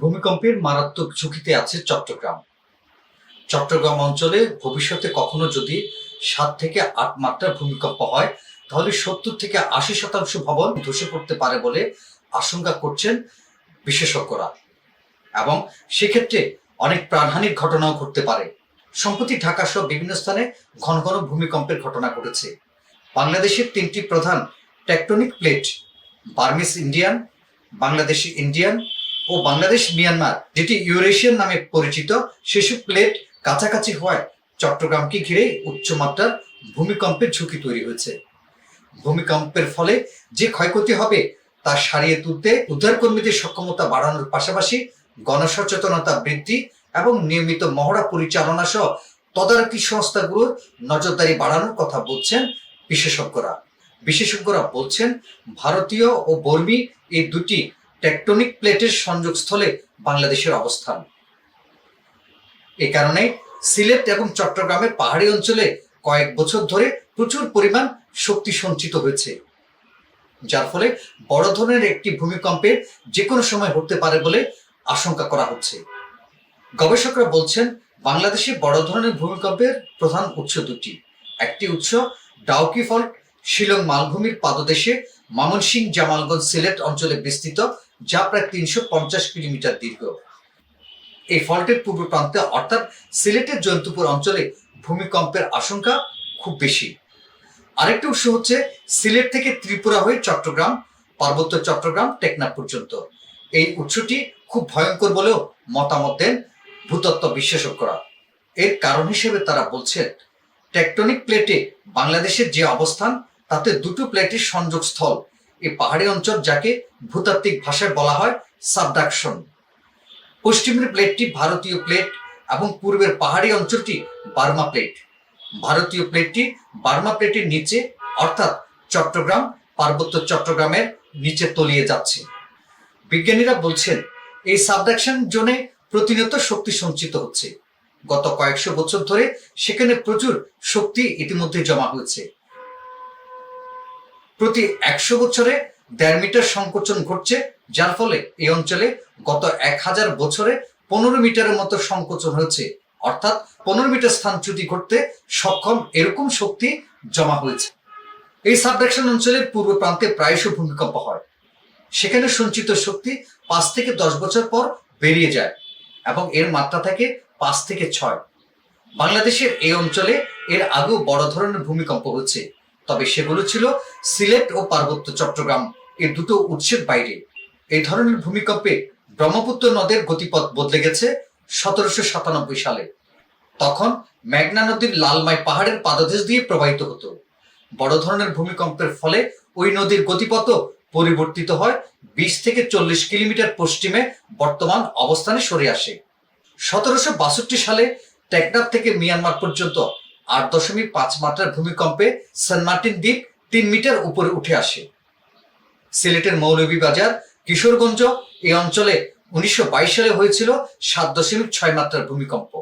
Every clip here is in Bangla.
ভূমিকম্পের মারাত্মক ঝুঁকিতে আছে চট্টগ্রাম। চট্টগ্রাম অঞ্চলে ভবিষ্যতে কখনো যদি সাত থেকে আট মাত্রার ভূমিকম্প হয়, তাহলে সত্তর থেকে আশি শতাংশ ভবন ধসে পড়তে পারে বলে আশঙ্কা করছেন বিশেষজ্ঞরা। এবং সেক্ষেত্রে অনেক প্রাণহানির ঘটনাও ঘটতে পারে। সম্প্রতি ঢাকা সহ বিভিন্ন স্থানে ঘন ঘন ভূমিকম্পের ঘটনা ঘটেছে। বাংলাদেশের তিনটি প্রধান tectonic plate, Burmese Indian, Bangladeshi Indian ও বাংলাদেশ, মিয়ানমার, যেটি ইউরেশিয়ান নামে পরিচিত, সেসব প্লেট কাছাকাছি হওয়ায় চট্টগ্রামকে ঘিরে উচ্চমাত্রার ভূমিকম্পের ঝুঁকি তৈরি হয়েছে। ভূমিকম্পের ফলে যে ক্ষয়ক্ষতি হবে তা সারিয়ে তুলতে উদ্ধারকর্মীদের সক্ষমতা বাড়ানোর পাশাপাশি গণসচেতনতা বৃদ্ধি এবং নিয়মিত মহড়া পরিচালনা সহ তদারকি সংস্থাগুলোর নজরদারি বাড়ানোর কথা বলছেন বিশেষজ্ঞরা। বিশেষজ্ঞরা বলছেন, ভারতীয় ও বর্মী এই দুটি টেকটনিক প্লেটের সংযোগস্থলে বাংলাদেশের অবস্থান। এ কারণে সিলেট এবং চট্টগ্রামের পাহাড়ি অঞ্চলে কয়েক বছর ধরে প্রচুর পরিমাণ শক্তি সঞ্চিত হয়েছে, যার ফলে বড় ধরনের একটি ভূমিকম্পের যে কোনো সময় হতে পারে বলে আশঙ্কা করা হচ্ছে। গবেষকরা বলছেন, বাংলাদেশে বড় ধরনের ভূমিকম্পের প্রধান উৎস দুটি। একটি উৎস ডাউকি ফল্ট শিলং মালভূমির পাদদেশে ময়মনসিংহ জামালগঞ্জ সিলেট অঞ্চলে বিস্তৃত যা প্রায় তিনশো পঞ্চাশ কিলোমিটার দীর্ঘ। এই ফল্টের পূর্ব প্রান্তে, অর্থাৎ সিলেটের জয়ন্তপুর অঞ্চলে ভূমিকম্পের আশঙ্কা খুব বেশি। আরেকটি উৎস হচ্ছে সিলেট থেকে ত্রিপুরা হয়ে চট্টগ্রাম, পার্বত্য চট্টগ্রাম, টেকনাফ পর্যন্ত। এই উৎসটি খুব ভয়ঙ্কর বলেও মতামত দেন ভূতত্ত্ব বিশেষজ্ঞরা এর কারণ হিসেবে তারা বলছেন, টেকটনিক প্লেটে বাংলাদেশের যে অবস্থান, তাতে দুটো প্লেটের সংযোগস্থল এই পাহাড়ি অঞ্চল যাকে ভূতাত্ত্বিক ভাষায় বলা হয় সাবডাকশন। পশ্চিমের প্লেটটি ভারতীয় প্লেট এবং পূর্বের পাহাড়ি অঞ্চলটি বার্মা প্লেট। ভারতীয় প্লেটটি বার্মা প্লেটের নিচে, অর্থাৎ চট্টগ্রাম, পার্বত্য চট্টগ্রামের নিচে তলিয়ে যাচ্ছে। বিজ্ঞানীরা বলছেন, এই সাবডাকশন জোনে প্রতিনিয়ত শক্তি সঞ্চিত হচ্ছে। গত কয়েকশো বছর ধরে সেখানে প্রচুর শক্তি ইতিমধ্যে জমা হয়েছে। প্রতি একশো বছরে দেড় মিটার সংকোচন ঘটছে, যার ফলে এই অঞ্চলে গত এক হাজার বছরে পনেরো মিটারের মতো সংকোচন হয়েছে। অর্থাৎ পনেরো মিটার স্থান স্থানচ্যুতি ঘটতে সক্ষম এরকম শক্তি জমা হয়েছে। এই সাবডাকশন অঞ্চলের পূর্ব প্রান্তে প্রায়শ ভূমিকম্প হয়। সেখানে সঞ্চিত শক্তি পাঁচ থেকে দশ বছর পর বেরিয়ে যায় এবং এর মাত্রা থাকে পাঁচ থেকে ছয়। বাংলাদেশের এই অঞ্চলে এর আগেও বড় ধরনের ভূমিকম্প হচ্ছে তবে সেগুলো ছিল সিলেট ও পার্বত্য চট্টগ্রাম। এর দুটো উৎসের বাইরে। এই ধরনের ভূমিকম্পে ব্রহ্মপুত্র নদের গতিপথ বদলে গেছে সতেরোশো সাতানব্বই সালে। তখন মেঘনা নদীর লালমাই পাহাড়ের পাদদেশ দিয়ে প্রবাহিত হতো। বড় ধরনের ভূমিকম্পের ফলে ওই নদীর গতিপথও পরিবর্তিত হয়। বিশ থেকে চল্লিশ কিলোমিটার পশ্চিমে বর্তমান অবস্থানে সরে আসে। সতেরোশো বাষট্টি সালে টেকনাফ থেকে মিয়ানমার পর্যন্ত আট দশমিক পাঁচ মাত্রার ভূমিকম্পে সেন্ট মার্টিন দ্বীপ তিন মিটার উপরে উঠে আসে। সিলেটের মৌলভীবাজার, কিশোরগঞ্জ এই অঞ্চলে উনিশশো বাইশ সালে হয়েছিল সাত দশমিক ছয় মাত্রার ভূমিকম্প।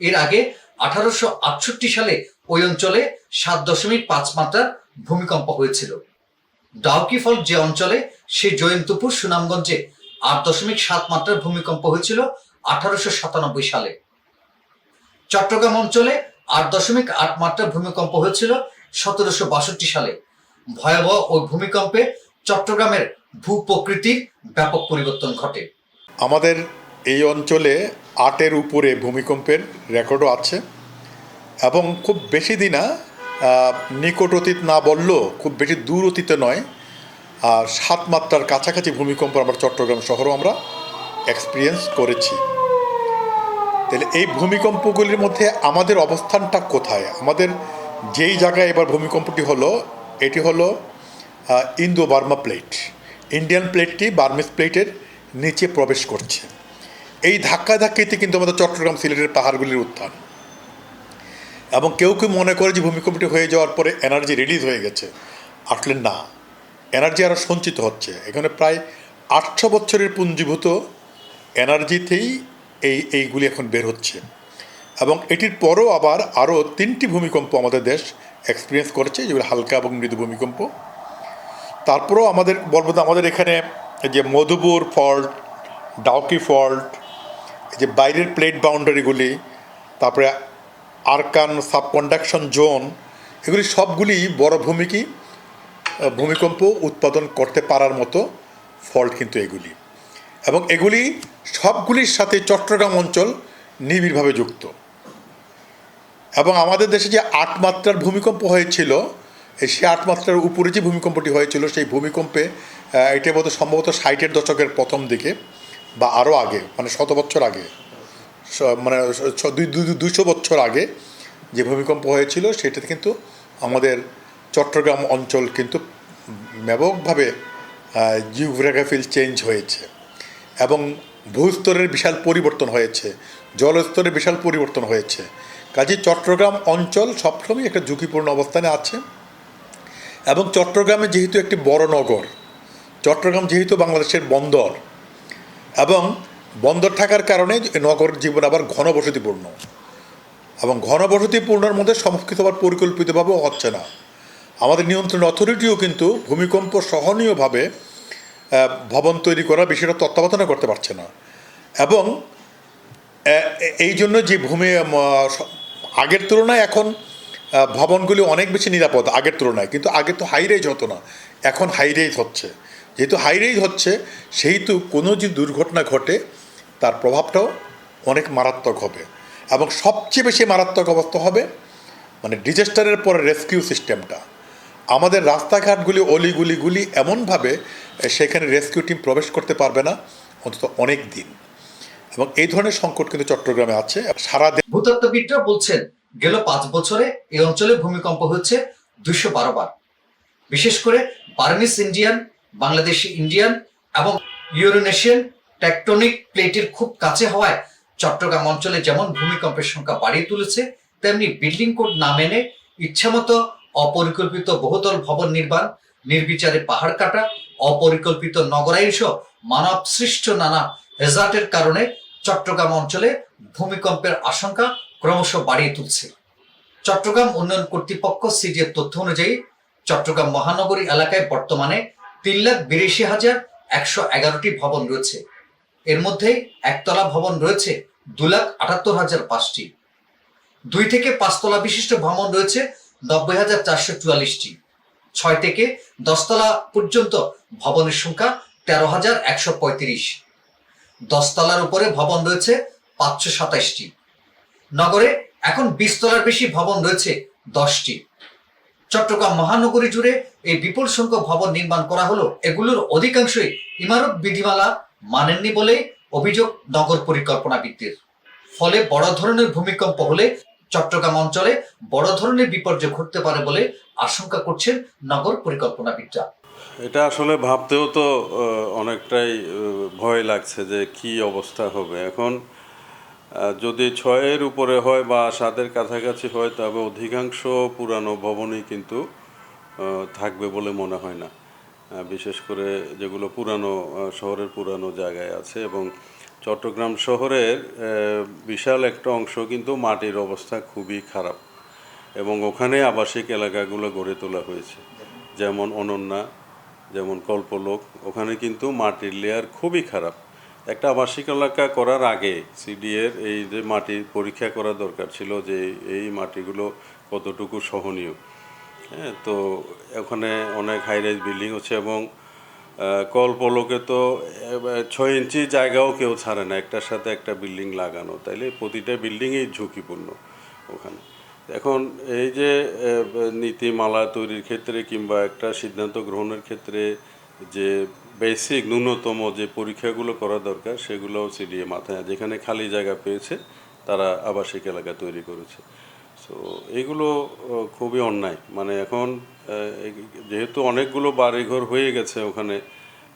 এর আগে আঠারোশো আটষট্টি সালে ওই অঞ্চলে সাত দশমিক পাঁচ মাত্রার ভূমিকম্প হয়েছিল। ডাউকি ফল যে অঞ্চলে সেই জয়ন্তপুর, সুনামগঞ্জে আট দশমিক সাত মাত্রার ভূমিকম্প হয়েছিল আঠারোশো সাতানব্বই সালে। চট্টগ্রাম অঞ্চলে আট দশমিক আট মাত্রার ভূমিকম্প হয়েছিল সতেরোশো বাষট্টি সালে। ভয়াবহ ওই ভূমিকম্পে চট্টগ্রামের ভূপ্রকৃতির ব্যাপক পরিবর্তন ঘটে। আমাদের এই অঞ্চলে আটের উপরে ভূমিকম্পের রেকর্ডও আছে এবং খুব বেশি দিনা নিকট অতীত না বললেও খুব বেশি দূর অতীতে নয়। আর সাত মাত্রার কাছাকাছি ভূমিকম্প আমরা চট্টগ্রাম শহরও আমরা এক্সপিরিয়েন্স করেছি। তাহলে এই ভূমিকম্পগুলির মধ্যে আমাদের অবস্থানটা কোথায়? আমাদের যেই জায়গায় এবার ভূমিকম্পটি হলো, এটি হলো ইন্দো বার্মা প্লেট। ইন্ডিয়ান প্লেটটি বার্মিস প্লেটের নিচে প্রবেশ করছে। এই ধাক্কা ধাক্কিতে কিন্তু আমাদের চট্টগ্রাম সিলেটের পাহাড়গুলির উত্থান। এবং কেউ কেউ মনে করে যে ভূমিকম্পটি হয়ে যাওয়ার পরে এনার্জি রিলিজ হয়ে গেছে। আসলে না। এনার্জি আরও সঞ্চিত হচ্ছে। এখানে প্রায় আটশো বছরের পুঞ্জীভূত এনার্জিতেই এই, এইগুলি এখন বের হচ্ছে। এবং এটির পরও আবার আরও তিনটি ভূমিকম্প আমাদের দেশ এক্সপিরিয়েন্স করেছে, যেগুলো হালকা এবং মৃদু ভূমিকম্প। তারপরেও আমাদের, বলব আমাদের এখানে যে মধুপুর ফল্ট, ডাউকি ফল্ট যে বাইরের প্লেট বাউন্ডারিগুলি তারপরে আরকান সাবকন্ডাকশন জোন এগুলি সবগুলি বড় ভূমিকি ভূমিকম্প উৎপাদন করতে পারার মতো ফল্ট কিন্তু এগুলি। এবং এগুলি সবগুলির সাথে চট্টগ্রাম অঞ্চল নিবিড়ভাবে যুক্ত। এবং আমাদের দেশে যে আট মাত্রার ভূমিকম্প হয়েছিল সেই আট মাত্রার উপরে যে ভূমিকম্পটি হয়েছিল, সেই ভূমিকম্পে এটা বোধ সম্ভবত ষাটের দশকের প্রথম দিকে বা আরও আগে মানে শত বছর আগে মানে দুইশো বছর আগে যে ভূমিকম্প হয়েছিল, সেটাতে কিন্তু আমাদের চট্টগ্রাম অঞ্চল কিন্তু ব্যাপকভাবে জিওগ্রাফিল চেঞ্জ হয়েছে। এবং ভূস্তরের বিশাল পরিবর্তন হয়েছে, জলস্তরের বিশাল পরিবর্তন হয়েছে। কাজে চট্টগ্রাম অঞ্চল সবসময় একটা ঝুঁকিপূর্ণ অবস্থানে আছে এবং চট্টগ্রামে যেহেতু একটি বড় নগর, চট্টগ্রাম যেহেতু বাংলাদেশের বন্দর এবং বন্দর থাকার কারণে নগর জীবন আবার ঘনবসতিপূর্ণ এবং ঘনবসতিপূর্ণের মধ্যে সমস্ত আবার পরিকল্পিতভাবে হচ্ছে না। আমাদের নিয়ন্ত্রণ অথরিটিও কিন্তু ভূমিকম্প সহনীয়ভাবে ভবন তৈরি করার বিষয়টা তত্ত্বাবধান করতে পারছে না। এবং এই জন্য যে ভূমি আগের তুলনায় এখন ভবনগুলি অনেক বেশি নিরাপদ আগের তুলনায়। কিন্তু আগে তো হাই রেজ হতো না। এখন হাই রেজ হচ্ছে। যেহেতু হাই রেজ হচ্ছে, সেহেতু কোনো যে দুর্ঘটনা ঘটে, তার প্রভাবটাও অনেক মারাত্মক হবে। এবং সবচেয়ে বেশি মারাত্মক অবস্থা হবে মানে ডিজাস্টারের পরে রেস্কিউ সিস্টেমটা আমাদের রাস্তাঘাটগুলি অলিগুলিগুলি এমনভাবে সেখানে রেস্কিউ টিম প্রবেশ করতে পারবে না অন্তত অনেক দিন। এবং এই ধরনের সংকট কিন্তু চট্টগ্রামে আছে। সারা ভূতত্ত্ববিদরা বলছেন, গেল পাঁচ বছরে এই অঞ্চলে ভূমিকম্প হচ্ছে দুইশো বারো বার। বিশেষ করে বার্মিস ইন্ডিয়ান, বাংলাদেশি ইন্ডিয়ান এবং ইউরোনেশিয়ান টেকটনিক প্লেটের খুব কাছে হওয়ায় চট্টগ্রাম অঞ্চলে যেমন ভূমিকম্পের সংখ্যা বাড়িয়ে তুলেছে, তেমনি বিল্ডিং কোড না মেনে ইচ্ছামতো অপরিকল্পিত বহুতল ভবন নির্মাণ, নির্বিচারে পাহাড় কাটা, অপরিকল্পিত নগরায়ন সহ মানব সৃষ্ট নানা হেজার্টের কারণে চট্টগ্রাম অঞ্চলে ভূমিকম্পের আশঙ্কা ক্রমশ বাড়িয়ে তুলছে। চট্টগ্রাম উন্নয়ন কর্তৃপক্ষ সিডিএর তথ্য অনুযায়ী, চট্টগ্রাম মহানগরী এলাকায় বর্তমানে তিন লাখ বিরাশি হাজার একশো এগারোটি ভবন রয়েছে। এর মধ্যে একতলা ভবন রয়েছে দু লাখ আটাত্তর হাজার পাঁচটি। দুই থেকে পাঁচতলা বিশিষ্ট ভবন রয়েছে নব্বই হাজার চারশো চুয়াল্লিশটি। ছয় থেকে দশতলা পর্যন্ত ভবনের সংখ্যা তেরো হাজার একশো পঁয়ত্রিশ। দশতলার উপরে ভবন রয়েছে পাঁচশো সাতাইশটি। নগরে এখন বিশ তলার বেশি ভবন রয়েছে দশটি। চট্টগ্রাম মহানগরী জুড়ে এই বিপুল সংখ্যক ভবন নির্মাণ করা হলো এগুলোর অধিকাংশই ইমারত বিধিমালা মানেননি বলে অভিযোগ নগর পরিকল্পনাবিদদের। ফলে বড় ধরনের ভূমিকম্প হলে চট্টগ্রাম অঞ্চলে বড় ধরনের বিপর্যয় ঘটতে পারে বলে আশঙ্কা করছেন নগর পরিকল্পনাবিদরা। এটা আসলে ভাবতেও তো অনেকটাই ভয় লাগছে যে কি অবস্থা হবে। এখন যদি ছয়ের উপরে হয় বা সাতের কাছাকাছি হয়, তবে অধিকাংশ পুরানো ভবনই কিন্তু থাকবে বলে মনে হয় না। বিশেষ করে যেগুলো পুরানো শহরের পুরানো জায়গায় আছে এবং চট্টগ্রাম শহরের বিশাল একটা অংশ কিন্তু মাটির অবস্থা খুবই খারাপ এবং ওখানে আবাসিক এলাকাগুলো গড়ে তোলা হয়েছে। যেমন অনন্যা, যেমন কল্পলোক, ওখানে কিন্তু মাটির লেয়ার খুবই খারাপ। একটা আবাসিক এলাকা করার আগে সিডিএর এই যে মাটির পরীক্ষা করা দরকার ছিল যে এই মাটিগুলো কতটুকু সহনীয়। হ্যাঁ তো ওখানে অনেক হাই রাইজ বিল্ডিং হচ্ছে এবং কল্পলোকে তো ছয় ইঞ্চি জায়গাও কেউ ছাড়ে না, একটার সাথে একটা বিল্ডিং লাগানো। তাইলে প্রতিটা বিল্ডিংই ঝুঁকিপূর্ণ ওখানে। এখন এই যে নীতিমালা তৈরির ক্ষেত্রে কিংবা একটা সিদ্ধান্ত গ্রহণের ক্ষেত্রে যে বেসিক ন্যূনতম যে পরীক্ষাগুলো করা দরকার, সেগুলোও সিডিএ মাথায় যেখানে খালি জায়গা পেয়েছে, তারা আবাসিক এলাকা তৈরি করেছে। সো এগুলো খুবই অন্যায়। মানে এখন যেহেতু অনেকগুলো বাড়িঘর হয়ে গেছে ওখানে,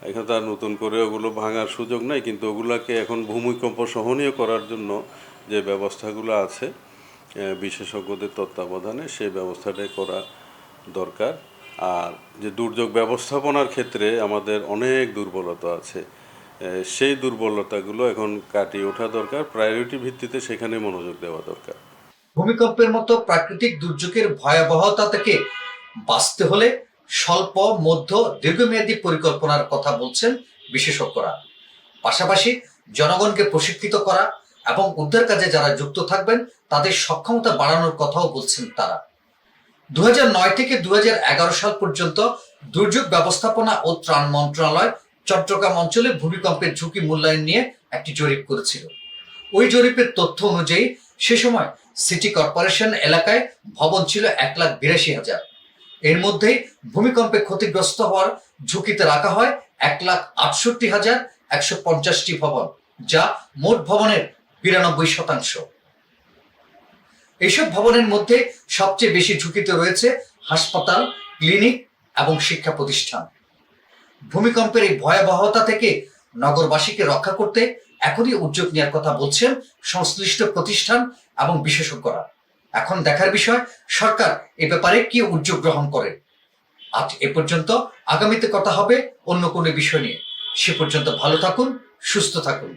এখানে তার নতুন করে ওগুলো ভাঙার সুযোগ নাই, কিন্তু ওগুলাকে এখন ভূমিকম্প সহনীয় করার জন্য যে ব্যবস্থাগুলো আছে বিশেষজ্ঞদের তত্ত্বাবধানে সেই ব্যবস্থাটাই করা দরকার। আর যে দুর্যোগ ব্যবস্থাপনার ক্ষেত্রে আমাদের অনেক দুর্বলতা আছে সেই দুর্বলতাগুলো এখন কাটিয়ে ওঠা দরকার। প্রায়োরিটি ভিত্তিতে সেখানে মনোযোগ দেওয়া দরকার। ভূমিকম্পের মতো প্রাকৃতিক দুর্যোগের ভয়াবহতা থেকে বাঁচতে হলে স্বল্প, মধ্য, দীর্ঘমেয়াদী পরিকল্পনার কথা বলছেন বিশেষজ্ঞরা। পাশাপাশি জনগণকে প্রশিক্ষিত করা এবং উদ্ধার কাজে যারা যুক্ত থাকবেন, তাদের সক্ষমতা বাড়ানোর কথাও বলছেন তারা। দু থেকে দু হাজার এগারো সাল পর্যন্ত দুর্যোগ ব্যবস্থাপনা ও ত্রাণ মন্ত্রণালয় চট্টগ্রাম অঞ্চলে ভূমিকম্পের ঝুঁকি মূল্যায়ন নিয়ে একটি জরিপ করেছিল। ওই জরিপের তথ্য অনুযায়ী সে সময় সিটি কর্পোরেশন এলাকায় ভবন ছিল এক লাখ বিরাশি হাজার। এর মধ্যেই ভূমিকম্পে ক্ষতিগ্রস্ত হওয়ার ঝুঁকিতে রাখা হয় এক লাখ আটষট্টি হাজার একশো পঞ্চাশটি ভবন, যা মোট ভবনের বিরানব্বই শতাংশ। এইসব ভবনের মধ্যে সবচেয়ে বেশি ঝুঁকিতে রয়েছে হাসপাতাল, ক্লিনিক এবং শিক্ষা প্রতিষ্ঠান। ভূমিকম্পের এই ভয়াবহতা থেকে নগরবাসীকে রক্ষা করতে এখনই উদ্যোগ নেওয়ার কথা বলছেন সংশ্লিষ্ট প্রতিষ্ঠান এবং বিশেষজ্ঞরা। এখন দেখার বিষয়, সরকার এ ব্যাপারে কি উদ্যোগ গ্রহণ করে? আজ এ পর্যন্ত আগামীতে কথা হবে অন্য কোনো বিষয় নিয়ে। সে পর্যন্ত ভালো থাকুন, সুস্থ থাকুন।